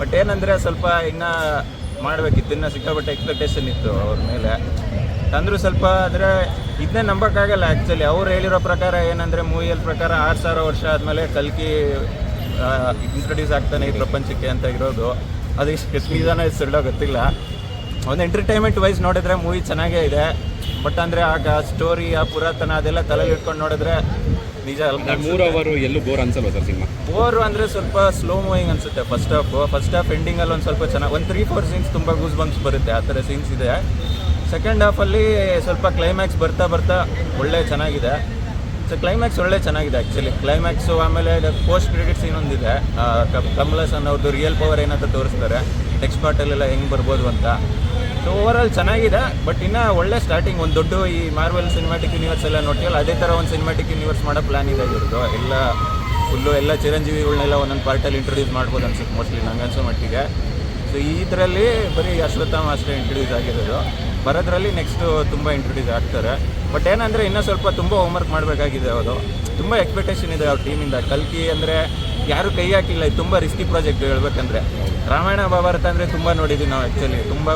But ಏನಂದರೆ ಸ್ವಲ್ಪ ಇನ್ನೂ ಮಾಡಬೇಕಿತ್ತು, ಇನ್ನೂ ಸಿಕ್ಕಾಪಟ್ಟೆ ಎಕ್ಸ್ಪೆಕ್ಟೇಷನ್ ಇತ್ತು ಅವ್ರ ಮೇಲೆ. ಅಂದರೂ ಸ್ವಲ್ಪ ಅಂದರೆ ಇದನ್ನೇ ನಂಬೋಕ್ಕಾಗಲ್ಲ ಆ್ಯಕ್ಚುಲಿ ಅವ್ರು ಹೇಳಿರೋ ಪ್ರಕಾರ ಏನಂದರೆ ಮೂವಿಯಲ್ಲಿ ಪ್ರಕಾರ ಆರು ಸಾವಿರ ವರ್ಷ ಆದಮೇಲೆ ಕಲ್ಕಿ ಇಂಟ್ರೊಡ್ಯೂಸ್ ಆಗ್ತಾನೆ ಈ ಪ್ರಪಂಚಕ್ಕೆ ಅಂತ ಇರೋದು. ಅದು ಇಷ್ಟು ಸುಳ್ಳೋ ಗೊತ್ತಿಲ್ಲ. ಒಂದು ಎಂಟರ್ಟೈನ್ಮೆಂಟ್ ವೈಸ್ ನೋಡಿದ್ರೆ ಮೂವಿ ಚೆನ್ನಾಗೇ ಇದೆ. ಬಟ್ ಅಂದರೆ ಆಗ ಸ್ಟೋರಿ ಆ ಪುರಾತನ ಅದೆಲ್ಲ ತಲೆಯಲ್ಲಿ ಇಟ್ಕೊಂಡು ನೋಡಿದ್ರೆ ನಿಜ ಮೂರು ಅವರು ಎಲ್ಲೂ ಬೋರ್ ಅನ್ಸಲ್ವ ಸರ್ ಸಿನಿಮಾ? ಓವರು ಅಂದರೆ ಸ್ವಲ್ಪ ಸ್ಲೋ ಮೂವಿಂಗ್ ಅನ್ಸುತ್ತೆ. ಫಸ್ಟ್ ಹಾಫ್ ಫಸ್ಟ್ ಹಾಫ್ ಎಂಡಿಂಗಲ್ಲಿ ಒಂದು ಸ್ವಲ್ಪ ಚೆನ್ನಾಗಿ ಒಂದು ತ್ರೀ ಫೋರ್ ಸೀನ್ಸ್ ತುಂಬ ಗೂಸ್ ಬಂಪ್ಸ್ ಬರುತ್ತೆ ಆ ಥರ ಸೀನ್ಸ್ ಇದೆ. ಸೆಕೆಂಡ್ ಹಾಫಲ್ಲಿ ಸ್ವಲ್ಪ ಕ್ಲೈಮ್ಯಾಕ್ಸ್ ಬರ್ತಾ ಬರ್ತಾ ಒಳ್ಳೆ ಚೆನ್ನಾಗಿದೆ. ಸೊ ಕ್ಲೈಮ್ಯಾಕ್ಸ್ ಒಳ್ಳೆ ಚೆನ್ನಾಗಿದೆ ಆ್ಯಕ್ಚುಲಿ ಕ್ಲೈಮ್ಯಾಕ್ಸು ಆಮೇಲೆ ಪೋಸ್ಟ್ ಕ್ರೆಡಿಟ್ಸ್ ಇನ್ನೊಂದಿದೆ ಒಂದಿದೆ. ಅನ್ನೋದು ರಿಯಲ್ ಪವರ್ ಏನಂತ ತೋರಿಸ್ತಾರೆ. ನೆಕ್ಸ್ಟ್ ಪಾರ್ಟಲ್ಲೆಲ್ಲ ಹೆಂಗೆ ಬರ್ಬೋದು ಅಂತ. ಸೊ ಓವರಾಲ್ ಚೆನ್ನಾಗಿದೆ ಬಟ್ ಇನ್ನು ಒಳ್ಳೆ ಸ್ಟಾರ್ಟಿಂಗ್ ಒಂದು ದೊಡ್ಡ ಈ ಮಾರ್ವೆಲ್ ಸಿನಿಮ್ಯಾಟಿಕ್ ಯೂನಿವರ್ಸ್ ಎಲ್ಲ ನೋಡ್ತೀವಲ್ಲ, ಅದೇ ಥರ ಒಂದು ಸಿನಿಮಾಟಿಕ್ ಯೂನಿವರ್ಸ್ ಮಾಡೋ ಪ್ಲಾನ್ ಇದೆ ಇವ್ರದ್ದು ಎಲ್ಲ ಫುಲ್ಲು ಎಲ್ಲ ಚಿರಂಜೀವಿಗಳನ್ನೆಲ್ಲ ಒಂದೊಂದು ಪಾರ್ಟಲ್ಲಿ ಇಂಟ್ರೊಡ್ಯೂಸ್ ಮಾಡ್ಬೋದು ಅನ್ಸುತ್ತೆ ಮೋಸ್ಟ್ಲಿ ನಂಗೆ ಅನ್ಸೋ ಮಟ್ಟಿಗೆ ಸೊ ಇದರಲ್ಲಿ ಬರೀ ಅಶ್ವತ್ಥಾಮ ಅಷ್ಟೇ ಇಂಟ್ರೊಡ್ಯೂಸ್ ಆಗಿರೋದು. ಬರೋದ್ರಲ್ಲಿ ನೆಕ್ಸ್ಟು ತುಂಬ ಇಂಟ್ರೊಡ್ಯೂಸ್ ಆಗ್ತಾರೆ. ಬಟ್ ಏನಂದರೆ ಇನ್ನೂ ಸ್ವಲ್ಪ ತುಂಬ ಹೋಮ್ವರ್ಕ್ ಮಾಡಬೇಕಾಗಿದೆ ಅವರು ತುಂಬ ಎಕ್ಸ್ಪೆಕ್ಟೇಷನ್ ಇದೆ ಅವ್ರ ಟೀಮಿಂದ ಕಲ್ಕಿ ಅಂದರೆ ಯಾರು ಕೈ ಹಾಕಿಲ್ಲ. ಇದು ತುಂಬ ರಿಸ್ಕಿ ಪ್ರಾಜೆಕ್ಟ್ ಹೇಳ್ಬೇಕಂದ್ರೆ. ರಾಮಾಯಣ ಮಹಾಭಾರತ ಅಂದರೆ ತುಂಬ ನೋಡಿದ್ದೀವಿ ನಾವು ಆ್ಯಕ್ಚುಲಿ ತುಂಬ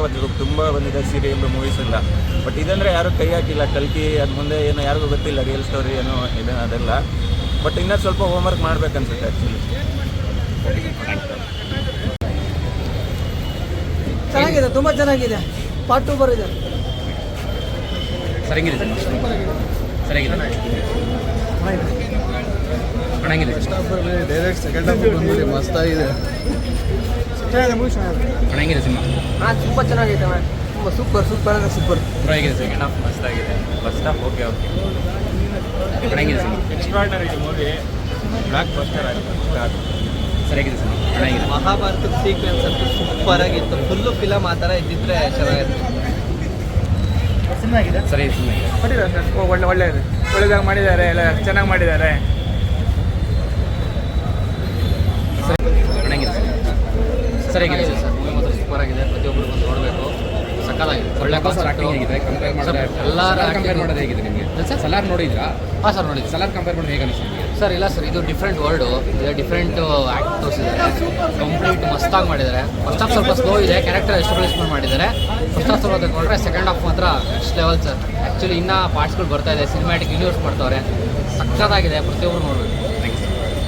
ತುಂಬ ಬಂದಿದೆ ಸೀರಿಯಲ್ ಮೂವೀಸ್ ಎಲ್ಲ. ಬಟ್ ಇದಂದರೆ ಯಾರು ಕೈ ಹಾಕಿಲ್ಲ. ಕಲ್ಕಿ ಅದು ಮುಂದೆ ಏನು ಯಾರಿಗೂ ಗೊತ್ತಿಲ್ಲ. ರಿಯಲ್ ಸ್ಟೋರಿ ಏನು ಇದೆ ಅದೆಲ್ಲ. ಬಟ್ ಇನ್ನೂ ಸ್ವಲ್ಪ ಹೋಮ್ವರ್ಕ್ ಮಾಡ್ಬೇಕನ್ಸುತ್ತೆ ಆ್ಯಕ್ಚುಲಿ ಚೆನ್ನಾಗಿದೆ. ತುಂಬ ಚೆನ್ನಾಗಿದೆ. ಪಾರ್ಟ್ ಟು ಬರಿದೆ. ಸರ್ ಹೆಂಗಿದೆ. ಸರ್ ಹೇಗಿದೆ. ಡೈರೆಕ್ಟ್ ಸೆಕೆಂಡ್ ಹಾಫ್ ಬಂದ್ಬಿಡಿ ಮಸ್ತಾಗಿದೆ ಚೆನ್ನಾಗಿದೆ ಚೆನ್ನಾಗಿದೆ ಸಿನಿಮಾ? ಹಾಂ ತುಂಬ ಚೆನ್ನಾಗೈತೆ ಮ್ಯಾಮ್ ತುಂಬ ಸೂಪರ್ ಸೂಪರ್ ಅಂದರೆ ಸೂಪರ್ ಬ್ರೋ ಸೆಕೆಂಡ್ ಹಾಫ್ ಮಸ್ತಾಗಿದೆ ಫಸ್ಟ್ ಹಾಫ್ ಓಕೆ ಓಕೆ ಹೆಂಗಿದೆ cinema? Extraordinary movie blockbuster ಆಗಿದೆ. ಸರ್. ಚೆನ್ನಾಗಿದೆ. ಮಹಾಭಾರತದ ಸೀಕ್ವೆನ್ಸ್ ಅಂತೂ ಸೂಪರ್ ಆಗಿತ್ತು. ಫುಲ್ಲು ಫಿಲಮ್ ಆ ಥರ ಇದ್ದಿದ್ರೆ ಚೆನ್ನಾಗಿತ್ತು. ಸರಿ ಸಿನಿಮಾ ಹೇಗಿದೆ ಕೊಟ್ಟಿದ್ದಾರೆ ಸರ್? ಓ ಒಳ್ಳೆ ಒಳ್ಳೆ ಒಳ್ಳೆದಾಗ ಒಳ್ಳೆದಾಗಿ ಮಾಡಿದ್ದಾರೆ ಎಲ್ಲ ಚೆನ್ನಾಗಿ ಮಾಡಿದ್ದಾರೆ. ಚೆನ್ನಾಗಿದೆ ಸರ್. ಸರಿಯಾಗಿದೆ ಸರ್. ಸರ್ ಮೂವಿ ಮಾತ್ರ ಸೂಪರ್ ಆಗಿದೆ. ಪ್ರತಿಯೊಬ್ಬರು ಬಂದು ನೋಡಬೇಕು. ಸಕಾಲಾಗಿದೆ ಒಳ್ಳೆ ಸರ್ ಆಕ್ಟಿಂಗ್ ಕಂಪೇರ್ ಮಾಡಿದ್ರೆ ಎಲ್ಲರ ಕಂಪೇರ್ ಮಾಡೋದು ಹೇಗಿದೆ ನಿಮಗೆ? ಸರ್? ಸಲಾರ್ ನೋಡಿದ್ರಾ? ಹಾಂ ಸರ್ ನೋಡಿದ್ವಿ. ಸಲಾರ್ ಕಂಪೇರ್ ಮಾಡೋದು ಹೇಗೆ ಅನಿಸ್ತು ಸರ್, ಇಲ್ಲ ಸರ್, ಇದು ಡಿಫ್ರೆಂಟ್ ವರ್ಲ್ಡು ಇದು ಡಿಫ್ರೆಂಟ್ ಆ್ಯಕ್ಟ್ ತೋರಿಸಿದ್ದಾರೆ. ಕಂಪ್ಲೀಟ್ ಮಸ್ತಾಗಿ ಮಾಡಿದ್ದಾರೆ. ಫಸ್ಟ್ ಹಾಫ್ ಸ್ವಲ್ಪ ಸ್ಲೋ ಇದೆ ಕ್ಯಾರೆಕ್ಟರ್ ಎಸ್ಟಾಬ್ಲಿಷ್ಮೆಂಟ್ ಮಾಡಿದ್ದಾರೆ. ಫಸ್ಟ್ ಹಾಫ್ ಸ್ವಲ್ಪ ತಗೊಂಡ್ರೆ ಸೆಕೆಂಡ್ ಹಾಫ್ ಮಾತ್ರ ನೆಕ್ಸ್ಟ್ ಲೆವೆಲ್ ಸರ್ ಆ್ಯಕ್ಚುಲಿ ಇನ್ನೂ ಪಾರ್ಟ್ಸ್ಗಳು ಬರ್ತಾ ಇದೆ ಸಿನಿಮ್ಯಾಟಿಕ್ ಯೂನಿವರ್ಸ್ ಮಾಡ್ತವ್ರೆ. ಸಕ್ಕತ್ತಾಗಿದೆ ಪ್ರತಿಯೊಬ್ಬರು ನೋಡಬೇಕು.